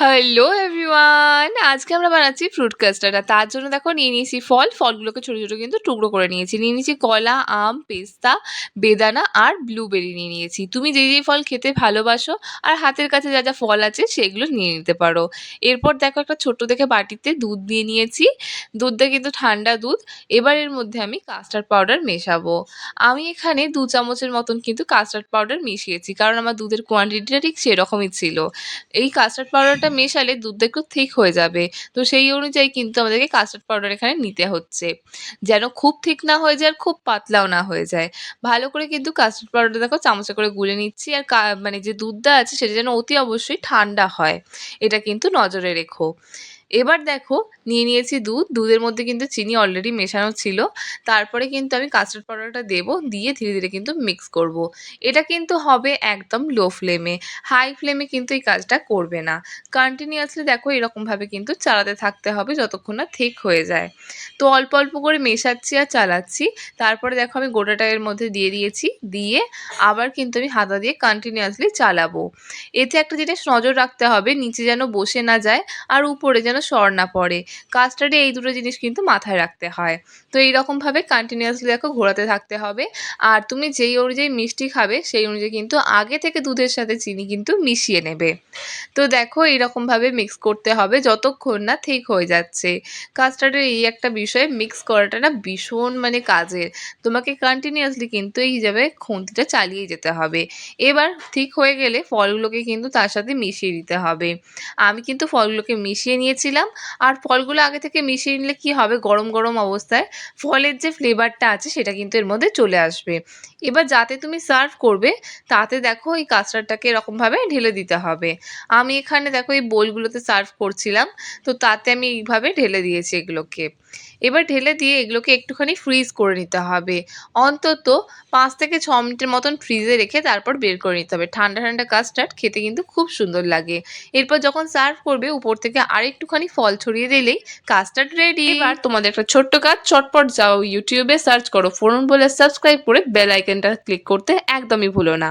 Hello everyone আজকে আমরা বানাচ্ছি ফ্রুট কাস্টার্ড আর তার জন্য দেখো নিয়ে নিয়েছি ফল। ফলগুলোকে ছোটো ছোটো কিন্তু টুকরো করে নিয়েছি। নিয়ে নিয়েছি কলা, আম, পেস্তা, বেদানা আর ব্লুবেরি নিয়ে নিয়েছি। তুমি যেই যেই ফল খেতে ভালোবাসো আর হাতের কাছে যা যা ফল আছে সেগুলো নিয়ে নিতে পারো। এরপর দেখো একটা ছোট্ট দেখে বাটিতে দুধ দিয়ে নিয়েছি। দুধটা কিন্তু ঠান্ডা দুধ। এবার এর মধ্যে আমি কাস্টার্ড পাউডার মেশাবো। আমি এখানে দু চামচের মতন কিন্তু কাস্টার্ড পাউডার মিশিয়েছি, কারণ আমার দুধের কোয়ান্টিটিটা ঠিক সেরকমই ছিল। এই কাস্টার্ড পাউডারটা মেশালে দুধটা একটু থিক হয়ে যাবে। তো সেই অনুযায়ী কিন্তু আমাদেরকে কাস্টার্ড পাউডার এখানে নিতে হচ্ছে। যেন খুব থিক না হয়ে যায় আর খুব পাতলাও না হয়ে যায়। ভালো করে কিন্তু কাস্টার্ড পাউডারটা দেখো চামচে করে গুলে নিচ্ছি আর মানে যে দুধটা আছে সেটা যেন অতি অবশ্যই ঠান্ডা হয়। এটা কিন্তু নজরে রেখো। এবার দেখো, নিয়ে নিয়েছি দুধ। দুধের মধ্যে কিন্তু চিনি অলরেডি মেশানো ছিল। তারপরে কিন্তু আমি কাস্টার্ড পাউডারটা দেবো, দিয়ে ধীরে ধীরে কিন্তু মিক্স করব। এটা কিন্তু হবে একদম লো ফ্লেমে হাই ফ্লেমে কিন্তু এই কাজটা করবে না। কন্টিনিউয়াসলি দেখো, এরকমভাবে কিন্তু চালাতে থাকতে হবে যতক্ষণ না ঠিক হয়ে যায়। তো অল্প অল্প করে মেশাচ্ছি আর চালাচ্ছি। তারপরে দেখো, আমি গোটাটা এর মধ্যে দিয়ে দিয়েছি। দিয়ে আবার কিন্তু আমি হাতা দিয়ে কন্টিনিউয়াসলি চালাবো। এতে একটা জিনিস নজর রাখতে হবে, নিচে যেন বসে না যায় আর উপরে যেন সর না পড়ে। কাস্টার্ডে এই দুটো জিনিস কিন্তু মাথায় রাখতে হয়। তো এইরকমভাবে কন্টিনিউয়াসলি দেখো ঘোরাতে থাকতে হবে। আর তুমি যেই অনুযায়ী মিষ্টি খাবে, সেই অনুযায়ী কিন্তু আগে থেকে দুধের সাথে চিনি কিন্তু মিশিয়ে নেবে। তো দেখো এইরকমভাবে মিক্স করতে হবে। যতক্ষণ না ঠিক হয়ে যাচ্ছে। কাস্টার্ডের এই একটা বিষয়ে মিক্স করাটা না ভীষণ মানে কাজের। তোমাকে কন্টিনিউয়াসলি কিন্তু এই হিসাবে খুন্তিটা চালিয়ে যেতে হবে। এবার ঠিক হয়ে গেলে ফলগুলোকে কিন্তু তার সাথে মিশিয়ে দিতে হবে। আমি কিন্তু ফলগুলোকে মিশিয়ে নিয়েছিলাম আর ফলগুলো আগে থেকে মিশিয়ে নিলে কি হবে? গরম গরম অবস্থায় ফলের যে ফ্লেভারটা আছে, সেটা কিন্তু এর মধ্যে চলে আসবে। এবার যাতে তুমি সার্ভ করবে, তাতে দেখো এই কাস্টার্ডটাকে এরকমভাবে ঢেলে দিতে হবে। আমি এখানে দেখো এই বোলগুলোতে সার্ভ করছিলাম, তো তাতে আমি এইভাবে ঢেলে দিয়েছি এগুলোকে। এবার ঢেলে দিয়ে এগুলোকে একটুখানি ফ্রিজ করে নিতে হবে। অন্তত পাঁচ থেকে ছ মিনিটের মতন ফ্রিজে রেখে তারপর বের করে নিতে হবে। ঠান্ডা ঠান্ডা কাস্টার্ড খেতে কিন্তু খুব সুন্দর লাগে। এরপর যখন সার্ভ করবে, উপর থেকে আরেকটুখানি ফল ছড়িয়ে দিলেই কাস্টার্ড রেডি এবার তোমাদের একটা ছোট্ট কাজ, চটপট যাও ইউটিউবে সার্চ করো। ফোরন বলে সাবস্ক্রাইব করে বেল আইকনটা ক্লিক করতে একদমই ভুলো না।